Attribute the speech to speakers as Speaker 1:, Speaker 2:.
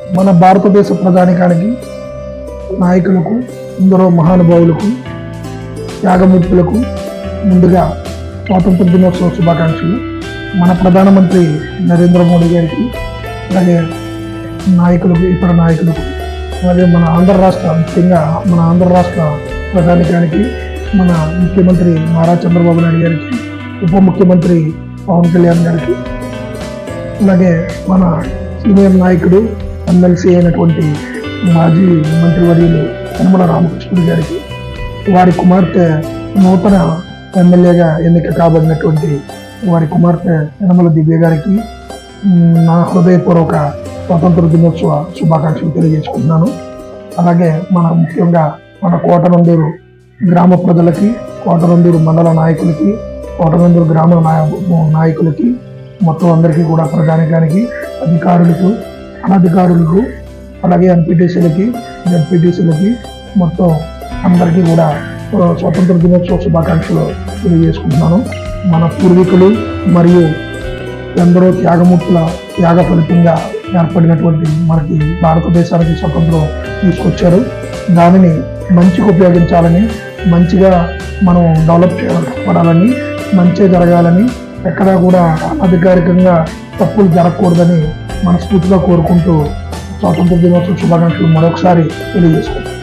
Speaker 1: మన భారతదేశ ప్రధానికానికి నాయకులకు ఎందరో మహానుభావులకు త్యాగమూర్తులకు ముందుగా స్వాతంత్ర దినోత్సవ శుభాకాంక్షలు. మన ప్రధానమంత్రి నరేంద్ర మోడీ గారికి అలాగే నాయకులకు ఇతర నాయకులకు అలాగే మన ఆంధ్ర రాష్ట్ర ముఖ్యంగా మన ఆంధ్ర రాష్ట్ర ప్రధానికానికి మన ముఖ్యమంత్రి నారా చంద్రబాబు నాయుడు గారికి ఉప ముఖ్యమంత్రి పవన్ కళ్యాణ్ గారికి అలాగే మన సీనియర్ నాయకుడు ఎమ్మెల్సీ అయినటువంటి మాజీ మంత్రివర్యులు యనమల రామకృష్ణుడు గారికి వారి కుమార్తె నూతన ఎమ్మెల్యేగా ఎన్నిక కాబడినటువంటి వారి కుమార్తె యనమల దివ్య గారికి నా హృదయపూర్వక స్వాతంత్ర దినోత్సవ శుభాకాంక్షలు తెలియజేసుకుంటున్నాను. అలాగే మన ముఖ్యంగా మన కోటనందూరు గ్రామ ప్రజలకి కోటనందూరు మండల నాయకులకి కోటనందూరు గ్రామ నాయకులకి మొత్తం అందరికీ కూడా ప్రధానికానికి అధికారులకు అనధికారులకు అలాగే ఎంపీటీసీలకి జడ్పీటీసీలకి మొత్తం అందరికీ కూడా స్వతంత్ర దినోత్సవ శుభాకాంక్షలు తెలియజేసుకుంటున్నాను. మన పూర్వీకులు మరియు ఎందరో త్యాగమూర్తుల త్యాగ ఫలితంగా ఏర్పడినటువంటి మనకి భారతదేశానికి స్వతంత్రం తీసుకొచ్చారు. దానిని మంచిగా ఉపయోగించాలని మంచిగా మనం డెవలప్ చేయబడాలని మంచి జరగాలని ఎక్కడా కూడా అధికారికంగా తప్పులు జరగకూడదని మనస్ఫూర్తిగా కోరుకుంటూ స్వాతంత్ర దినోత్సవ శుభాకాంక్షలు మరొకసారి తెలియజేసుకుంటాం